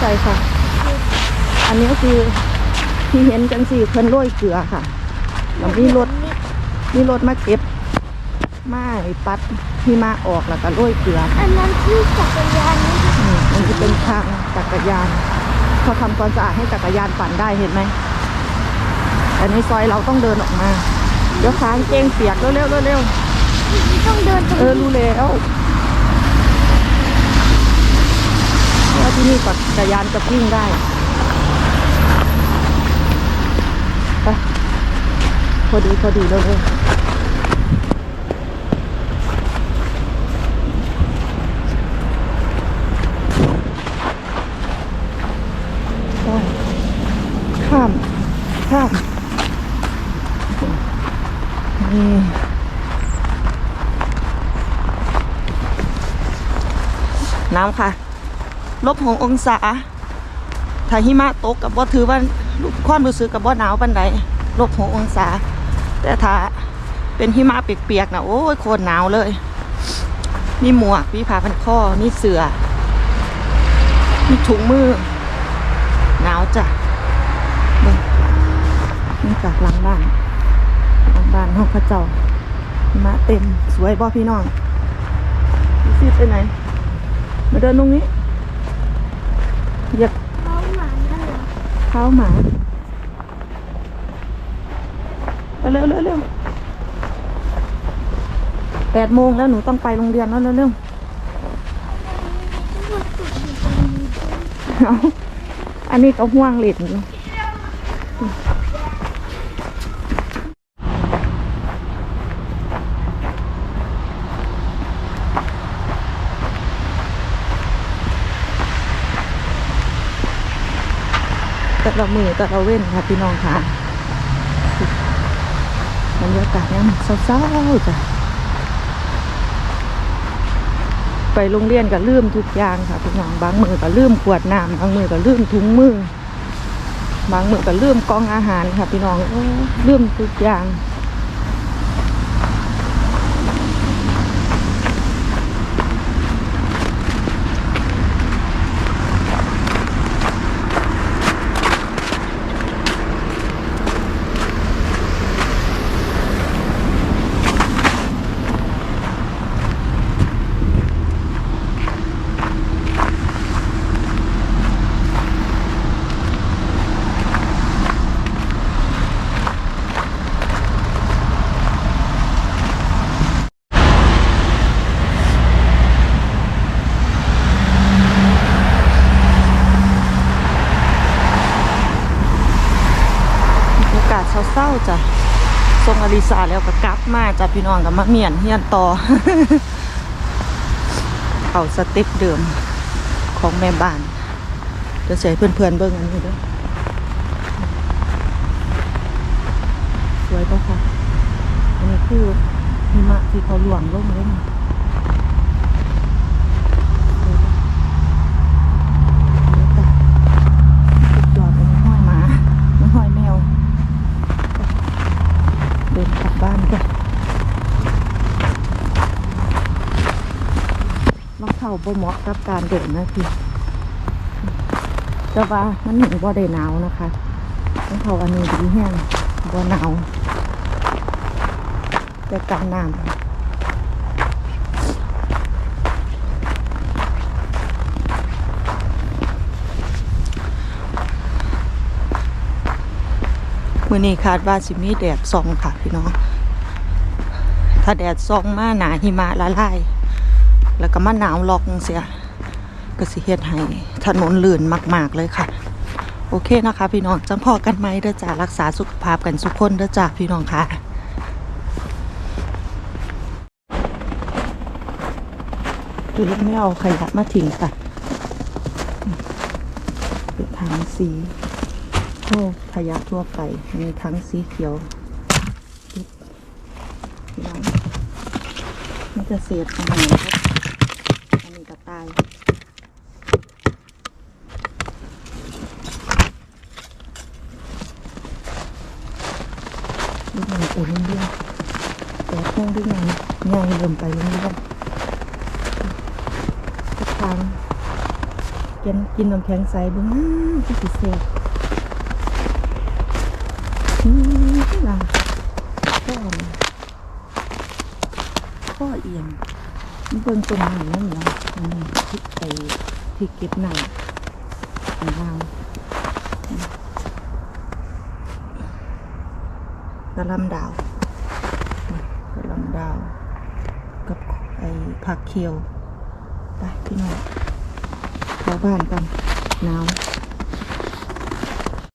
ใส่ค่ะ อันนี้ก็คือที่เห็นจังสี่เพิ่นโรยเกลือค่ะแล้วมีรถมีรถมาเก็บมาไอ้ปัดที่มาออกแล้วก็โรยเกลือค่ะอันนั้นที่จักรยานนี่อืมมันจะเป็นทางจักรยานเขาทำความสะอาดให้จักรยานปั่นได้เห็นไหมแต่ในซอยเราต้องเดินออกมา เดี๋ยวขางเกงเปียกเร็วๆเร็วต้องเดินตรงๆเออนี้รู้แล้ว ที่นี่จักรยานจะวิ่งได้ไปพอดีพอดีเร็วๆได้ข้ามข้ามนี่น้ำค่ะ ลบหกองศาถ้าหิมะตกกับบ่าถือว่าความรู้สึกกับบ่หนาวปันใดลบหกองศา แต่ถ้าเป็นหิมะเปียกๆนะโอ้ยโคตรหนาวเลยมีหมวกมีผ้าพันคอมีเสือมีถุงมือ หนาวจ้ะนี่จากหลังบ้านหลังบ้านห้องพระเจ้าหิมะเต็มสวยบ่พี่น้องพี่ซีไปไหน มาเดินตรงนี้ เหยียบน้าหมาเท้าหมาเร็วเร็วเร็วแปดโมงแล้วหนูต้องไปโรงเรียนแล้วเร็วเร็วเอาอันนี้ก็ห่วงเหล็ดอยู่ แต่ละมือแต่ละเว้นค่ะพี่น้องค่ะบรรยากาศยังเศร้าๆจ้ะไปโรงเรียนก็ลืมทุกอย่างค่ะพี่น้องบางมือก็ลืมขวดน้ำบางมือก็ลืมถุงมือบางมือก็ลืมกล่องอาหารค่ะพี่น้องลืมทุกอย่างากาศเศร้าๆจ้ะทรงอลิสาแล้วก็กลับมาจ้ะพี่น้องกับมาเมียนเฮียนต่อ เอาสเต็ปเดิมของแม่บ้าน เดี๋ยวใส่เพื่อนๆเบิ่งอันนี้ด้วยสวยปะคะอันนี้คือหิมะที่เขาหลวงลงเลยนี่สวยปะบรรยากาศสุดยอดเลยมีห้อยหมามีห้อยแมว เดิน กลับบ้านกันราเข้าบ่เหมาะกับการเดินนะพี่แต่ว่ามันหนึ่งบ่ได้หนาวนะคะรองเข้าอันนี้ดีแห้งบ่หนาว แต่การน้ำ มื่อนี้คาดว่าสิมีแดดส่องค่ะพี่น้อง ถ้าแดดส่องมาหนาหิมะละลาย แล้วก็มาหนาวลอกเสีย ก็สิเฮ็ดให้ถนนลื่นมาก ๆ เลยค่ะ โอเคนะคะ พี่น้องจังพอกันไหมเด้อจ้ารักษาสุขภาพกันทุกคนเด้อจ้าพี่น้องค่ะคือไม่เอาขยะมาทิ้งค่ะเป็นถังสี โอ้ขยะทั่วไปมีถังสีเขียวปึ๊บพี่น้องนี่จะเศษอาหารครับอันนี้ก็ตายลูกหนึ่งไปโรงเรียนแต่ห้องด้วยไงไงเริ่มไปโรงเรียนทุกครั้งกินกินน้ำแข็งใสเบ้างที่สิเซ่บอืมล่ะข้อนี่ ข้อเอียงมันเบิ่งต้นน้นั่นเหรออืมที่ไปที่เก็บหน้ำข้างล่างกระลำดาวกระลำดาว กับไอ้ผักเคียว ไปพี่น้องเข้าบ้านกันหนาว